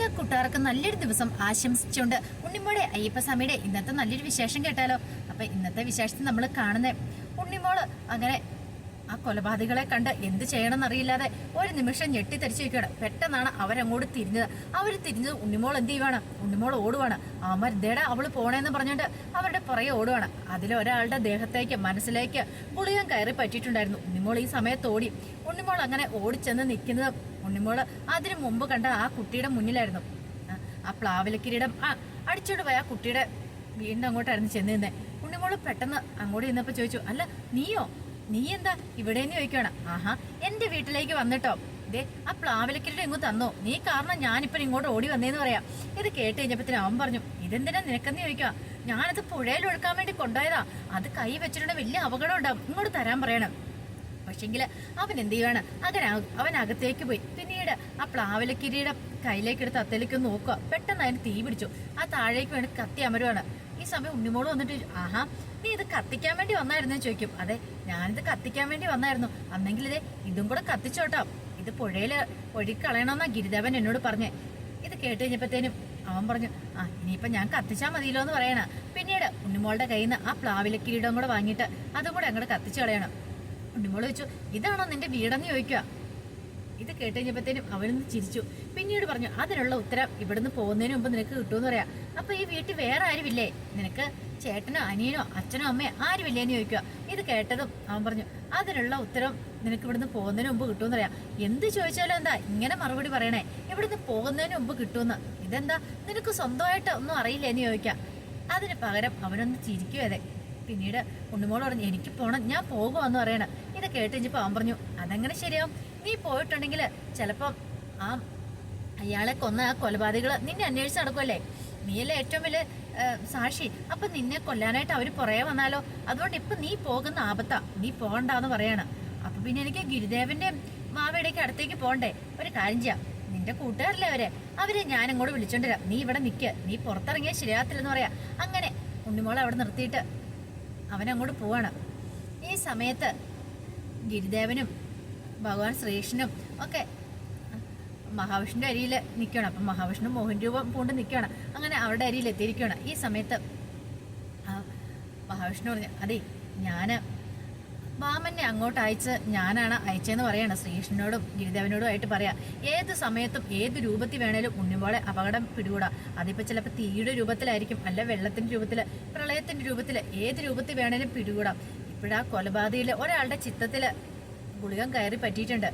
എല്ലാ കൂട്ടുകാർക്കും നല്ലൊരു ദിവസം ആശംസിച്ചുകൊണ്ട് ഉണ്ണിമോടെ അയ്യപ്പസ്വാമിയുടെ ഇന്നത്തെ നല്ലൊരു വിശേഷം കേട്ടാലോ? അപ്പൊ ഇന്നത്തെ വിശേഷത്തിൽ നമ്മൾ കാണുന്ന ഉണ്ണിമോൾ അങ്ങനെ ആ കൊലപാതകളെ കണ്ട് എന്ത് ചെയ്യണമെന്നറിയില്ലാതെ ഒരു നിമിഷം ഞെട്ടിത്തെറിച്ച് വെക്കുകയാണ് പെട്ടെന്നാണ് അവരങ്ങോട്ട് തിരിഞ്ഞത്. അവർ തിരിഞ്ഞത് ഉണ്ണിമോൾ എന്ത് ചെയ്യുവാണ്? ഉണ്ണിമോൾ ഓടുവാണ്. അമർ ദേടാ അവൾ പോണേന്ന് പറഞ്ഞുകൊണ്ട് അവരുടെ പുറകെ ഓടുവാണ്. അതിലൊരാളുടെ ദേഹത്തേക്ക് മനസ്സിലേക്ക് ഗുളികം കയറി പറ്റിയിട്ടുണ്ടായിരുന്നു. ഉണ്ണിമോൾ ഈ സമയത്ത് ഓടി. ഉണ്ണിമോൾ അങ്ങനെ ഓടിച്ചെന്ന് നിൽക്കുന്നത് ഉണ്ണിമോൾ അതിനു മുമ്പ് കണ്ട ആ കുട്ടിയുടെ മുന്നിലായിരുന്നു. ആ- ആ പ്ലാവിലക്കിരീടം ആ അടിച്ചോണ്ട് പോയ ആ കുട്ടിയുടെ വീണ്ടും അങ്ങോട്ടായിരുന്നു ചെന്ന് നിന്നേ ഉണ്ണിമോൾ പെട്ടെന്ന് അങ്ങോട്ട് ചെന്നപ്പോ ചോദിച്ചു അല്ല നീയോ? നീ എന്താ ഇവിടെ നിന്ന് ചോദിക്കണം ആഹാ എന്റെ വീട്ടിലേക്ക് വന്നിട്ടോ? ദേ ആ പ്ലാവിലക്കിരീടം ഇങ്ങ് തന്നോ? നീ കാരണം ഞാനിപ്പോ ഇങ്ങോട്ട് ഓടി വന്നേന്ന് പറയാം. ഇത് കേട്ട് കഴിഞ്ഞപ്പത്തിന് അവൻ പറഞ്ഞു ഇതെന്തിനാ നിനക്കെന്ന് ചോദിക്കുക ഞാനത് പുഴയിൽ ഒഴുക്കാൻ വേണ്ടി കൊണ്ടുപോയതാ. അത് കൈ വെച്ചിട്ടുണ്ടെങ്കിൽ വലിയ അപകടം ഉണ്ടാവും. ഇങ്ങോട്ട് തരാൻ പറയണം. പക്ഷെങ്കിൽ അവൻ എന്ത് ചെയ്യുവാണ്? അങ്ങനെ അവൻ അകത്തേക്ക് പോയി. പിന്നീട് ആ പ്ലാവിലക്കിരിയുടെ കയ്യിലേക്ക് എടുത്ത് അത്തേലേക്ക് നോക്കുക. പെട്ടെന്ന് അതിന് തീ പിടിച്ചു. ആ താഴേക്ക് വേണ്ടി കത്തി അമരുവാണ്. ഈ സമയം ഉണ്ണിമോൾ വന്നിട്ട് ആഹാ നീ ഇത് കത്തിക്കാൻ വേണ്ടി വന്നായിരുന്നു? ചോദിക്കും. അതെ ഞാനിത് കത്തിക്കാൻ വേണ്ടി വന്നായിരുന്നു. അന്നെങ്കിൽ ഇതേ ഇതും കൂടെ കത്തിച്ചോട്ടോ. ഇത് പുഴയിൽ ഒഴുക്കളയണമെന്നാ ഗിരിദേവൻ എന്നോട് പറഞ്ഞേ. ഇത് കേട്ട് കഴിഞ്ഞപ്പോഴത്തേനും അവൻ പറഞ്ഞു ആ ഇനിയിപ്പം ഞാൻ കത്തിച്ചാൽ മതിയല്ലോ എന്ന് പറയണ. പിന്നീട് ഉണ്ണിമോളുടെ കയ്യിൽ നിന്ന് ആ പ്ലാവിലെ കിരീടം കൂടെ വാങ്ങിയിട്ട് അതും കൂടെ അങ്ങോട്ട് കത്തിച്ചു കളയണം. ഉണ്ണിമോൾ ചോദിച്ചു ഇതാണോ നിന്റെ വീടെന്ന് ചോദിക്കുക ഇത് കേട്ട് കഴിഞ്ഞപ്പോഴത്തേനും അവനൊന്ന് ചിരിച്ചു. പിന്നീട് പറഞ്ഞു അതിനുള്ള ഉത്തരം ഇവിടുന്ന് പോകുന്നതിന് മുമ്പ് നിനക്ക് കിട്ടുമെന്ന് പറയാം. അപ്പൊ ഈ വീട്ടിൽ വേറെ ആരുമില്ലേ? നിനക്ക് ചേട്ടനോ അനിയനോ അച്ഛനോ അമ്മയോ ആരുമില്ലേ എന്ന് ചോദിക്കുക ഇത് കേട്ടതും അവൻ പറഞ്ഞു അതിനുള്ള ഉത്തരം നിനക്ക് ഇവിടുന്ന് പോകുന്നതിന് മുമ്പ് കിട്ടുമെന്ന് പറയാം. എന്ത് ചോദിച്ചാലും എന്താ ഇങ്ങനെ മറുപടി പറയണേ ഇവിടുന്ന് പോകുന്നതിന് മുമ്പ് കിട്ടുമെന്ന്. ഇതെന്താ നിനക്ക് സ്വന്തമായിട്ട് ഒന്നും അറിയില്ല എന്ന് ചോദിക്കാം അതിന് പകരം അവനൊന്ന് ചിരിക്കും അതെ പിന്നീട് ഉണ്ണിമോൾ പറഞ്ഞു എനിക്ക് പോണം ഞാൻ പോകുമെന്ന് പറയണം. ഇത് കേട്ട് കഴിഞ്ഞപ്പോൾ അവൻ പറഞ്ഞു അതെങ്ങനെ ശരിയാവും. നീ പോയിട്ടുണ്ടെങ്കിൽ ചിലപ്പം ആ അയാളെ കൊന്ന ആ കൊലപാതകൾ നിന്നെ അന്വേഷിച്ച് നടക്കുമല്ലേ നീയല്ലേ ഏറ്റവും വലിയ സാക്ഷി. അപ്പൊ നിന്നെ കൊല്ലാനായിട്ട് അവർ പുറകെ വന്നാലോ? അതുകൊണ്ട് ഇപ്പൊ നീ പോകുന്ന ആപത്താ. നീ പോകണ്ടെന്ന് പറയാണ്. അപ്പൊ പിന്നെ എനിക്ക് ഗുരുദേവന്റെ മാവേടേക്ക് അടുത്തേക്ക് പോകണ്ടേ ഒരു കാര്യം ചെയ്യാം. നിന്റെ കൂട്ടുകാരല്ലേ അവരെ? അവരെ ഞാൻ അങ്ങോട്ട് വിളിച്ചോണ്ട് വരാം. നീ ഇവിടെ നിൽക്കുക നീ പുറത്തിറങ്ങിയാൽ ശരിയാകത്തില്ലെന്ന് പറയാ. അങ്ങനെ ഉണ്ണിമോളെ അവിടെ നിർത്തിയിട്ട് അവൻ അങ്ങോട്ട് പോവാണ്. ഈ സമയത്ത് ഗിരിദേവനും ഭഗവാൻ ശ്രീകൃഷ്ണനും ഒക്കെ മഹാവിഷ്ണുവിന്റെ അരിയിൽ നിൽക്കുകയാണ് അപ്പം മഹാവിഷ്ണു മോഹൻ രൂപം പൂണ്ട് നിൽക്കണം അങ്ങനെ അവരുടെ അരിയിൽ എത്തിയിരിക്കുകയാണ് ഈ സമയത്ത് മഹാവിഷ്ണു പറഞ്ഞു അതെ ഞാൻ വാമനെ അങ്ങോട്ട് അയച്ച് ഞാനാണ് അയച്ചതെന്ന് പറയാണ്. ശ്രീകൃഷ്ണനോടും ഗിരിദേവനോടും ആയിട്ട് പറയാം. ഏത് സമയത്തും ഏത് രൂപത്തിൽ വേണേലും ഉണ്ണിമോളെ അപകടം പിടികൂടാ. അതിപ്പോൾ ചിലപ്പോൾ തീയുടെ രൂപത്തിലായിരിക്കും അല്ല വെള്ളത്തിന്റെ രൂപത്തിൽ പ്രളയത്തിന്റെ രൂപത്തിൽ ഏത് രൂപത്തിൽ വേണേലും പിടികൂടാം. ഇപ്പോഴാ കൊലപാതകയിൽ ഒരാളുടെ ചിത്തത്തിൽ ഗുളികം കയറി പറ്റിയിട്ടുണ്ട്.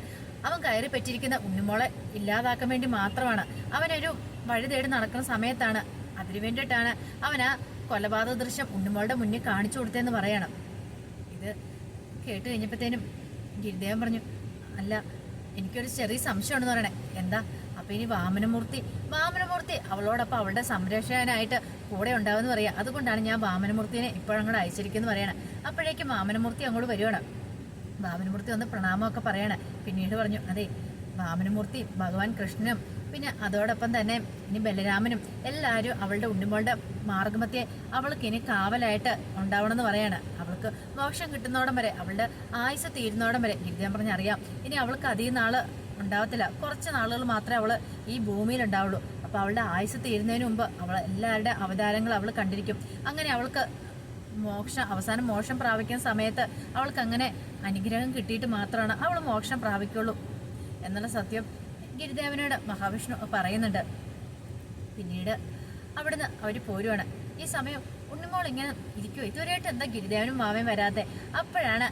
അവൻ കയറി പറ്റിയിരിക്കുന്ന ഉണ്ണിമോളെ ഇല്ലാതാക്കാൻ വേണ്ടി മാത്രമാണ്. അവനൊരു വഴി തേടി നടക്കുന്ന സമയത്താണ്. അതിനു വേണ്ടിയിട്ടാണ് അവൻ ആ കൊലപാതക ദൃശ്യം ഉണ്ണിമോളുടെ മുന്നിൽ കാണിച്ചു കൊടുത്തതെന്ന് പറയണം. ഇത് കേട്ട് കഴിഞ്ഞപ്പോഴത്തേനും ഗിരിദേവൻ പറഞ്ഞു അല്ല എനിക്കൊരു ചെറിയ സംശയമുണ്ടെന്ന് പറയണേ. എന്താ? അപ്പൊ ഇനി വാമനമൂർത്തി വാമനമൂർത്തി അവളോടൊപ്പം അവളുടെ സംരക്ഷകനായിട്ട് കൂടെ ഉണ്ടാവുമെന്ന് പറയാം. അതുകൊണ്ടാണ് ഞാൻ വാമനമൂർത്തിനെ ഇപ്പോഴങ്ങോട്ട് അയച്ചിരിക്കുന്നു പറയണേ. അപ്പോഴേക്കും വാമനമൂർത്തി അങ്ങോട്ട് വരുവാണ്. വാമനമൂർത്തി വന്ന് പ്രണാമമൊക്കെ പറയണേ. പിന്നീട് പറഞ്ഞു അതെ വാമനമൂർത്തി ഭഗവാൻ കൃഷ്ണനും പിന്നെ അതോടൊപ്പം തന്നെ ഇനി ബലരാമനും എല്ലാവരും അവളുടെ ഉണ്ണിമോളുടെ മാർഗമത്തെ അവൾക്ക് ഇനി കാവലായിട്ട് ഉണ്ടാവണമെന്ന് പറയാണ്. അവൾക്ക് മോക്ഷം കിട്ടുന്നോടം വരെ അവളുടെ ആയുസ് തീരുന്നോടം വരെ. ഗിരിജാൻ പറഞ്ഞറിയാം ഇനി അവൾക്ക് അധികം നാൾ ഉണ്ടാവത്തില്ല. കുറച്ച് നാളുകൾ മാത്രമേ അവൾ ഈ ഭൂമിയിൽ ഉണ്ടാവുള്ളൂ. അപ്പൊ അവളുടെ ആയുസ് തീരുന്നതിന് മുമ്പ് അവൾ എല്ലാവരുടെ അവതാരങ്ങൾ അവൾ കണ്ടിരിക്കും. അങ്ങനെ അവൾക്ക് മോക്ഷം അവസാനം മോക്ഷം പ്രാപിക്കുന്ന സമയത്ത് അവൾക്ക് അങ്ങനെ അനുഗ്രഹം കിട്ടിയിട്ട് മാത്രമാണ് അവൾ മോക്ഷം പ്രാപിക്കുള്ളൂ എന്നുള്ള സത്യം ഗിരിദേവനോട് മഹാവിഷ്ണു പറയുന്നുണ്ട്. പിന്നീട് അവിടുന്ന് അവർ പോരുവാണ്. ഈ സമയം ഉണ്ണിമോൾ ഇങ്ങനെ ഇരിക്കുമോ ഇതുവരെയായിട്ട് എന്താ ഗിരിദേവനും വാവയും വരാതെ അപ്പോഴാണ്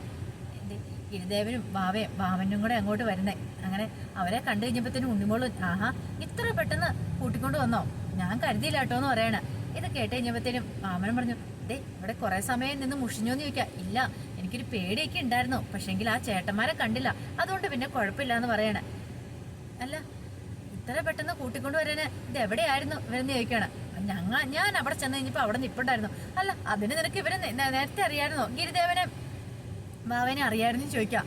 ഗിരിദേവനും വാവയും ഭാവനും കൂടെ അങ്ങോട്ട് വരുന്നേ. അങ്ങനെ അവരെ കണ്ടു കഴിഞ്ഞപ്പോഴത്തേനും ഉണ്ണിമോൾ ആഹാ ഇത്ര പെട്ടെന്ന് കൂട്ടിക്കൊണ്ട് വന്നോ? ഞാൻ കരുതിയില്ല കേട്ടോ എന്ന് പറയണ. ഇത് കേട്ട് കഴിഞ്ഞപ്പോഴത്തേനും വാമനം പറഞ്ഞു ദേ ഇവിടെ കുറെ സമയം നിന്ന് മുഷിഞ്ഞോന്ന് ചോദിക്കാം. ഇല്ല എനിക്കൊരു പേടിയൊക്കെ ഉണ്ടായിരുന്നു. പക്ഷെങ്കിൽ ആ ചേട്ടന്മാരെ കണ്ടില്ല. അതുകൊണ്ട് പിന്നെ കുഴപ്പമില്ല എന്ന് പറയണ. അല്ല ഇത്ര പെട്ടെന്ന് കൂട്ടിക്കൊണ്ട് വരാന് ഇത് എവിടെയായിരുന്നു ഇവരെന്ന് ചോദിക്കണം ഞങ്ങൾ ഞാൻ അവിടെ ചെന്ന് കഴിഞ്ഞപ്പോ അവിടെ നിപ്പുണ്ടായിരുന്നു. അല്ല അതിന് നിനക്ക് ഇവരെ നേരത്തെ അറിയായിരുന്നോ? ഗിരിദേവനെ? ബാവനെ അറിയായിരുന്നു ചോദിക്കാം.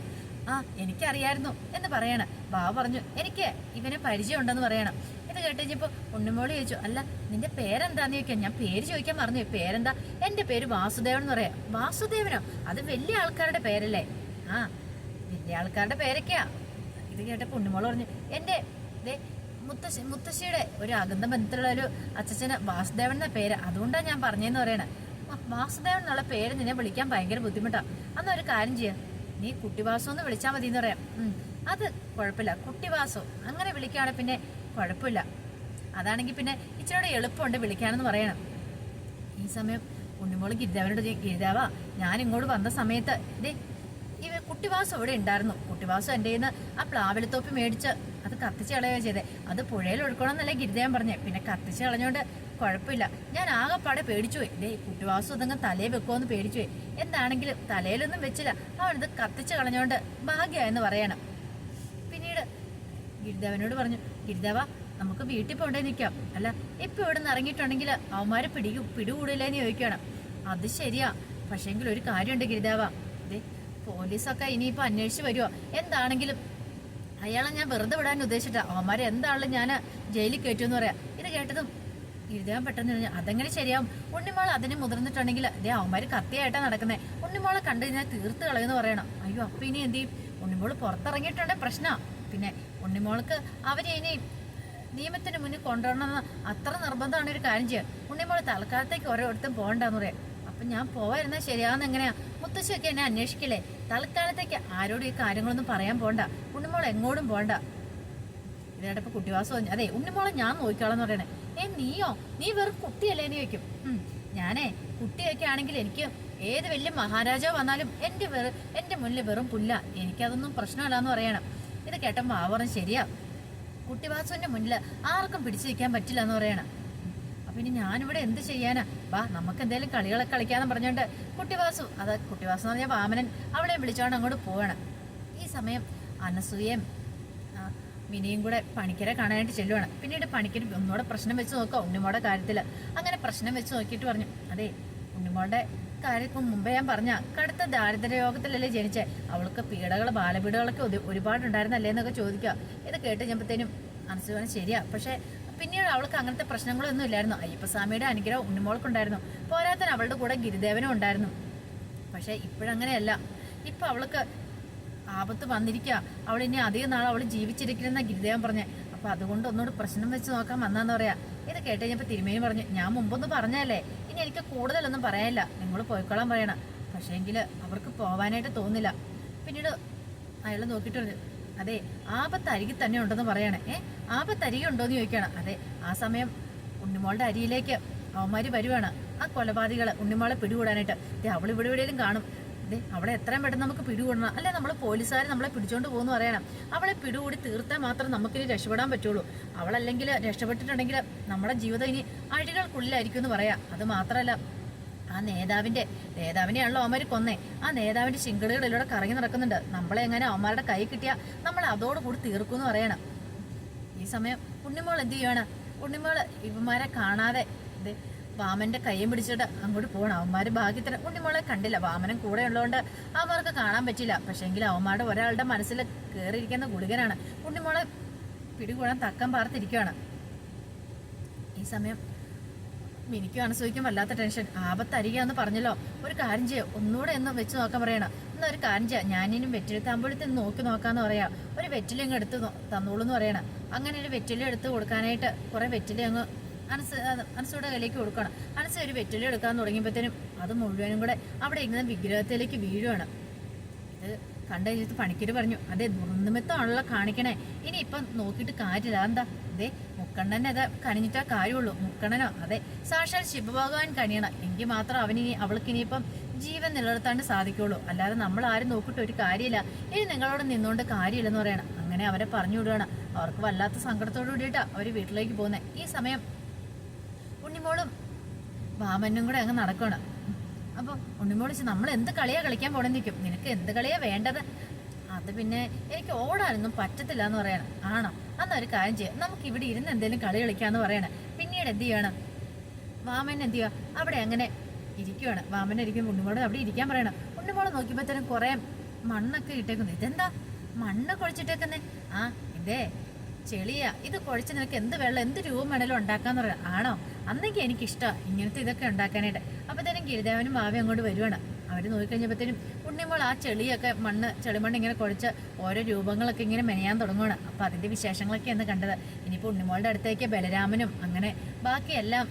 ആ എനിക്കറിയായിരുന്നു എന്ന് പറയണ. ബാവ പറഞ്ഞു എനിക്ക് ഇവനെ പരിചയമുണ്ടെന്ന് പറയണം. ഇത് കേട്ട് ഉണ്ണുമോളി ചോദിച്ചു അല്ല നിന്റെ പേരെന്താന്ന് ചോദിക്കാം? ഞാൻ പേര് ചോദിക്കാൻ പറഞ്ഞു പേരെന്താ? എന്റെ പേര് വാസുദേവൻ എന്ന് പറയാം. വാസുദേവനോ? അത് വലിയ ആൾക്കാരുടെ പേരല്ലേ? ആ വലിയ ആൾക്കാരുടെ പേരൊക്കെയാ. ഇത് കേട്ടപ്പോ ഉണ്ണുമോൾ പറഞ്ഞു എന്റെ ദേ മുത്തശ്ശി മുത്തശ്ശിയുടെ ഒരു അകന്ത ബന്ധത്തിലുള്ള ഒരു അച്ഛന് വാസുദേവൻ എന്ന പേര്. അതുകൊണ്ടാണ് ഞാൻ പറഞ്ഞതെന്ന് പറയണേ. വ- വാസുദേവൻ എന്നുള്ള പേര് നിന്നെ വിളിക്കാൻ ഭയങ്കര ബുദ്ധിമുട്ടാണ് അന്ന് ഒരു കാര്യം ചെയ്യാം. നീ കുട്ടിവാസു എന്ന് വിളിച്ചാൽ മതി എന്ന് പറയാം അത് കുഴപ്പമില്ല. കുട്ടിവാസു. അങ്ങനെ വിളിക്കുകയാണെങ്കിൽ പിന്നെ കുഴപ്പമില്ല. അതാണെങ്കിൽ പിന്നെ ഇച്ചിരിയുടെ എളുപ്പമുണ്ട് വിളിക്കാനെന്ന് പറയണം. ഈ സമയം ഉണ്ണിമോൾ ഗിരിതാവിനോട് ഗിരിദേവ ഞാൻ ഇങ്ങോട്ട് വന്ന സമയത്ത് ഇതേ ഇവ കുട്ടിവാസം ഇവിടെ ഉണ്ടായിരുന്നു. കുട്ടിവാസം എന്റെ നിന്ന് ആ പ്ലാവിലത്തോപ്പി മേടിച്ച് അത് കത്തിച്ച് കളയുകയാണ് ചെയ്തേ. അത് പുഴയിൽ ഒഴുക്കണമെന്നല്ലേ ഗിരിദേവൻ പറഞ്ഞേ. പിന്നെ കത്തിച്ച് കളഞ്ഞോണ്ട് കുഴപ്പമില്ല. ഞാൻ ആകെപ്പാടെ പേടിച്ചു പോയി. ഇതേ കുട്ടിവാസം ഇതങ്ങ് തലയിൽ വെക്കുമെന്ന് പേടിച്ചു പോയി. എന്താണെങ്കിലും തലയിലൊന്നും വെച്ചില്ല. അവനത് കത്തിച്ച് കളഞ്ഞോണ്ട് ഭാഗ്യമായെന്ന് പറയണം. പിന്നീട് ഗിരിദേവനോട് പറഞ്ഞു ഗിരിദേവ നമുക്ക് വീട്ടിൽ പോണ്ടേ നിൽക്കാം. അല്ല ഇപ്പം ഇവിടെ നിന്ന് ഇറങ്ങിയിട്ടുണ്ടെങ്കിൽ അവന്മാരെ പിടി പിടികൂടില്ലെന്ന് ചോദിക്കണം അത് ശരിയാ. പക്ഷേങ്കിൽ ഒരു കാര്യമുണ്ട് ഗിരിദേവ. പോലീസൊക്കെ ഇനിയിപ്പോ അന്വേഷിച്ച് വരുമോ എന്താണെങ്കിലും അയാളെ ഞാൻ വെറുതെ വിടാൻ ഉദ്ദേശിച്ചിട്ട്. അവന്മാരെ എന്താണെങ്കിലും ഞാൻ ജയിലിൽ കയറ്റുമെന്ന് പറയാം. ഇത് കേട്ടതും ഗിരിദേവൻ പെട്ടെന്ന് പറഞ്ഞു അതെങ്ങനെ ശരിയാവും? ഉണ്ണിമോൾ അതിന് മുതിർന്നിട്ടുണ്ടെങ്കിൽ ഇതേ അവന്മാര് കത്തിയായിട്ടാ നടക്കുന്നത് ഉണ്ണിമോളെ കണ്ടു കഴിഞ്ഞാൽ തീർത്ത് കളയെന്ന് പറയണം. അയ്യോ അപ്പൊ ഇനി എന്ത് ചെയ്യും? ഉണ്ണിമോൾ പുറത്തിറങ്ങിയിട്ടുണ്ടെ പ്രശ്നമാ പിന്നെ ഉണ്ണിമോൾക്ക് അവരെ ഇനി നിയമത്തിന് മുന്നിൽ കൊണ്ടുവരണമെന്ന് അത്ര നിർബന്ധമാണ് ഒരു കാര്യം ചെയ്യുക ഉണ്ണിമോൾ തൽക്കാലത്തേക്ക് ഓരോരുത്തരും പോകണ്ടെന്ന് പറയാം. അപ്പൊ ഞാൻ പോവായിരുന്നാൽ ശരിയാവുന്ന എങ്ങനെയാ? മുത്തശ്ശിയൊക്കെ എന്നെ അന്വേഷിക്കില്ലേ? തൽക്കാലത്തേക്ക് ആരോടും ഈ കാര്യങ്ങളൊന്നും പറയാൻ പോണ്ട. ഉണ്ണിമോൾ എങ്ങോടും പോണ്ട. ഇതേടപ്പ് കുട്ടിവാസം അതെ ഉണ്ണിമോളെ ഞാൻ നോക്കിക്കോളാന്ന് പറയണേ. ഏ നീയോ? നീ വെറും കുട്ടിയല്ലേ നീ വെക്കും ഞാനേ കുട്ടിയൊക്കെ ആണെങ്കിൽ എനിക്ക് ഏത് വലിയ മഹാരാജാവ് വന്നാലും എന്റെ വെറു എന്റെ മുന്നിൽ വെറും പുല്ല. എനിക്കതൊന്നും പ്രശ്നമല്ലാന്ന് പറയണം. ഇത് കേട്ടപ്പോൾ ആവറും ശരിയാ. കുട്ടിവാസുവിന്റെ മുന്നിൽ ആർക്കും പിടിച്ചു നിൽക്കാൻ പറ്റില്ല എന്ന് പറയണം. ഇനി ഞാനിവിടെ എന്ത് ചെയ്യാനാ? വാ നമുക്ക് എന്തെങ്കിലും കളികളെ കളിക്കാന്ന് പറഞ്ഞോണ്ട്. കുട്ടിവാസു അത് കുട്ടിവാസു എന്ന് പറഞ്ഞാൽ വാമനൻ അവളെ വിളിച്ചോണ്ട് അങ്ങോട്ട് പോവാണ്. ഈ സമയം അനസൂയയും ആ, മിനിയും കൂടെ പണിക്കരെ കാണാനായിട്ട് ചെല്ലുവാണ്. പിന്നീട് പണിക്കര് ഒന്നുകൂടെ പ്രശ്നം വെച്ച് നോക്കാം ഉണ്ണിമോടെ കാര്യത്തിൽ അങ്ങനെ പ്രശ്നം വെച്ച് നോക്കിയിട്ട് പറഞ്ഞു അതെ ഉണ്ണിമോളുടെ കാര്യം മുമ്പേ ഞാൻ പറഞ്ഞ കടുത്ത ദാരിദ്ര്യ യോഗത്തിലല്ലേ ജനിച്ചേ? അവൾക്ക് പീഡകൾ ബാലപീഡകളൊക്കെ ഒരുപാട് ഉണ്ടായിരുന്നല്ലേ എന്നൊക്കെ ചോദിക്കുക. ഇത് കേട്ട് കഴിഞ്ഞപ്പോഴത്തേനും അനസൂയാണ് ശരിയാ. പക്ഷേ പിന്നീട് അവൾക്ക് അങ്ങനത്തെ പ്രശ്നങ്ങളൊന്നും ഇല്ലായിരുന്നു. അയ്യപ്പസ്വാമിയുടെ അനുഗ്രഹം ഉണ്ണിമോൾക്കുണ്ടായിരുന്നു. പോരാത്തന് അവളുടെ കൂടെ ഗിരിദേവനും ഉണ്ടായിരുന്നു. പക്ഷെ ഇപ്പോഴങ്ങനെയല്ല. ഇപ്പൊ അവൾക്ക് ആപത്ത് വന്നിരിക്കുക അവൾ ഇനി അധികം നാളെ അവൾ ജീവിച്ചിരിക്കണമെന്ന ഗിരിദേവൻ പറഞ്ഞേ. അപ്പൊ അതുകൊണ്ട് ഒന്നുകൂടി പ്രശ്നം വെച്ച് നോക്കാൻ വന്നാന്ന് പറയാ. ഇത് കേട്ട് കഴിഞ്ഞപ്പോ തിരുമേനി പറഞ്ഞു ഞാൻ മുമ്പൊന്ന് പറഞ്ഞല്ലേ ഇനി എനിക്ക് കൂടുതലൊന്നും പറയാനില്ല. നിങ്ങൾ പോയിക്കോളാൻ പറയണം. പക്ഷേങ്കിൽ അവർക്ക് പോവാനായിട്ട് തോന്നില്ല. പിന്നീട് അയാൾ നോക്കിയിട്ട് പറഞ്ഞു അതെ ആപത്ത് അരികിൽ തന്നെ ഉണ്ടെന്ന് പറയണേ. ഏ ആപത്ത് അരികെ ഉണ്ടോന്ന് ചോദിക്കണം അതെ ആ സമയം ഉണ്ണിമോളുടെ അരിയിലേക്ക് അവന്മാര് വരുവാണ്. ആ കൊലപാതകൾ ഉണ്ണിമോളെ പിടികൂടാനായിട്ട്. ദേ അവൾ ഇവിടെ എവിടെയും കാണും. ദേ അവളെ എത്രയും പെട്ടെന്ന് നമുക്ക് പിടികൂടണം. അല്ലെ നമ്മൾ പോലീസുകാർ നമ്മളെ പിടിച്ചോണ്ട് പോകുന്നു പറയണം. അവളെ പിടികൂടി തീർത്താൽ മാത്രം നമുക്കിനി രക്ഷപ്പെടാൻ പറ്റുള്ളൂ. അവളല്ലെങ്കിൽ രക്ഷപ്പെട്ടിട്ടുണ്ടെങ്കിൽ നമ്മുടെ ജീവിതം ഇനി അഴികൾക്കുള്ളിലായിരിക്കും എന്ന് പറയാം. അത് മാത്രമല്ല ആ നേതാവിന്റെ നേതാവിനെയാണല്ലോ അവന്മാര് കൊന്നേ. ആ നേതാവിന്റെ ശിങ്കിളുകളിലൂടെ കറങ്ങി നടക്കുന്നുണ്ട്. നമ്മളെ എങ്ങനെ അവന്മാരുടെ കൈ കിട്ടിയാൽ നമ്മൾ അതോടുകൂടി തീർക്കുമെന്ന് പറയണം. ഈ സമയം ഉണ്ണിമോൾ എന്ത് ചെയ്യാണ് ഉണ്ണിമോൾ ഇവന്മാരെ കാണാതെ വാമന്റെ കൈയും പിടിച്ചിട്ട് അങ്ങോട്ട് പോകണം അവന്മാർ ഭാഗ്യത്തിന് ഉണ്ണിമോളെ കണ്ടില്ല. വാമനം കൂടെ ഉള്ളതുകൊണ്ട് അവന്മാർക്ക് കാണാൻ പറ്റില്ല. പക്ഷെങ്കിൽ അവന്മാരുടെ ഒരാളുടെ മനസ്സിൽ കയറിയിരിക്കുന്ന ഗുളികനാണ്. ഉണ്ണിമോളെ പിടികൂടാൻ തക്കം പാർത്തിരിക്കുകയാണ് ഈ സമയം മിനിക്കും അനസൂയിക്കും വല്ലാത്ത ടെൻഷൻ. ആപത്തരികയെന്ന് പറഞ്ഞല്ലോ. ഒരു കാര്യം ചെയ്യാം. ഒന്നുകൂടെ ഒന്ന് വെച്ച് നോക്കാൻ പറയണം. എന്നാ ഒരു കാര്യം ചെയ്യാം. ഞാനിനും വെറ്റിലെത്താമ്പഴത്തിൽ നോക്കി നോക്കാന്ന് പറയാം. ഒരു വെറ്റില അങ്ങ് എടുത്ത് തന്നോളൂ എന്ന് പറയണം. അങ്ങനെ ഒരു വെറ്റില എടുത്ത് കൊടുക്കാനായിട്ട് കുറെ വെറ്റില അങ്ങ് അനസ് അനസുടെ കയ്യിലേക്ക് കൊടുക്കണം. അനസ് ഒരു വെറ്റില എടുക്കാൻ തുടങ്ങിയപ്പോഴത്തേനും അത് മുഴുവനും കൂടെ അവിടെ ഇങ്ങനെ വിഗ്രഹത്തിലേക്ക് വീഴുവാണ്. ഇത് കണ്ടു കഴിഞ്ഞിട്ട് പണിക്കര് പറഞ്ഞു. അതെ ദുർനിമിത്തമാണല്ലോ കാണിക്കണേ. ഇനി ഇപ്പം നോക്കിയിട്ട് കാര്യമില്ല. എന്താ അതെ മുക്കണ്ണൻ അത് കണിഞ്ഞിട്ടാ കാര്യമുള്ളൂ. മുക്കണ്ണനോ. അതെ സാക്ഷാൽ ശിവഭഗവാൻ കണിയണം എങ്കിൽ മാത്രം അവനിനി അവൾക്ക് ഇനിയിപ്പം ജീവൻ നിലനിർത്താണ്ട് സാധിക്കുള്ളൂ. അല്ലാതെ നമ്മൾ ആരും നോക്കിയിട്ട് ഒരു കാര്യമില്ല. ഇനി നിങ്ങളോട് നിന്നുകൊണ്ട് കാര്യമില്ലെന്ന് പറയണം. അങ്ങനെ അവരെ പറഞ്ഞു വിടുകയാണ്. അവർക്ക് വല്ലാത്ത സങ്കടത്തോടു കൂടിയിട്ടാ അവർ വീട്ടിലേക്ക് പോകുന്നത് ഈ സമയം ഉണ്ണിമോളും വാമനും കൂടെ അങ്ങ് നടക്കണം അപ്പൊ ഉണ്ണിമോളിച്ച് നമ്മൾ എന്ത് കളിയാ കളിക്കാൻ പോണെന്ന് നിൽക്കും നിനക്ക് എന്ത് കളിയാ വേണ്ടത്? അത് പിന്നെ എനിക്ക് ഓടാനൊന്നും പറ്റത്തില്ല എന്ന് പറയണം. ആണോ? അന്ന് ഒരു കാര്യം ചെയ്യാം. നമുക്ക് ഇവിടെ ഇരുന്ന് എന്തെങ്കിലും കളി കളിക്കാന്ന് പറയണം. പിന്നീട് എന്ത് ചെയ്യണം? വാമൻ എന്ത് ചെയ്യുക അവിടെ അങ്ങനെ ഇരിക്കുവാണ്. വാമൻ ഇരിക്കും ഉണ്ണുമോളം അവിടെ ഇരിക്കാൻ പറയണം. ഉണ്ണിമോൾ നോക്കിയപ്പോഴത്തേനും കുറെ മണ്ണൊക്കെ ഇട്ടേക്കുന്നു. ഇതെന്താ? മണ്ണ് കുഴിച്ചിട്ടേക്കുന്നേ. ആ ഇതേ ചെളിയാ. ഇത് കുഴച്ച് നിനക്ക് എന്ത് വെള്ളം എന്ത് രൂപം വേണേലും ഉണ്ടാക്കാന്ന് പറയാം ആണോ? അന്നെങ്കിൽ എനിക്കിഷ്ടമാണ് ഇങ്ങനത്തെ ഇതൊക്കെ ഉണ്ടാക്കാനായിട്ട്. അപ്പൊ തന്നെ ഗിരിദേവനും ഭാവി അങ്ങോട്ട് വരുവാണ്. അവർ നോക്കിക്കഴിഞ്ഞപ്പോഴത്തേനും ഉണ്ണിമോൾ ആ ചെളിയൊക്കെ മണ്ണ് ചെളിമണ്ണ് ഇങ്ങനെ കുഴച്ച് ഓരോ രൂപങ്ങളൊക്കെ ഇങ്ങനെ മെനയാൻ തുടങ്ങുകയാണ് അപ്പം അതിന്റെ വിശേഷങ്ങളൊക്കെയാണ് കണ്ടത്. ഇനിയിപ്പോൾ ഉണ്ണിമോളുടെ അടുത്തേക്ക് ബലരാമനും അങ്ങനെ ബാക്കിയെല്ലാം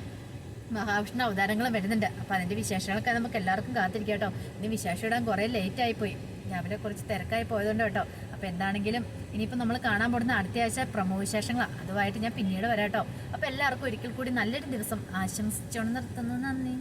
മഹാവിഷ്ണു അവതാരങ്ങളും വരുന്നുണ്ട്. അപ്പം അതിന്റെ വിശേഷങ്ങളൊക്കെ നമുക്ക് എല്ലാവർക്കും കാത്തിരിക്കാം കേട്ടോ. ഇനി വിശേഷം ഇടാൻ കുറേ ലേറ്റ് ആയിപ്പോയി. രാവിലെ കുറച്ച് തിരക്കായി പോയതുകൊണ്ട് കേട്ടോ. അപ്പോൾ എന്താണെങ്കിലും ഇനിയിപ്പോൾ നമ്മൾ കാണാൻ പോകുന്ന അടുത്ത ആഴ്ച പ്രമോ വിശേഷങ്ങളാണ് അതുമായിട്ട് ഞാൻ പിന്നീട് വരാം കേട്ടോ. അപ്പോൾ എല്ലാവർക്കും ഒരിക്കൽ കൂടി നല്ലൊരു ദിവസം ആശംസിച്ചുകൊണ്ട് നിർത്തുന്നു. നന്ദി.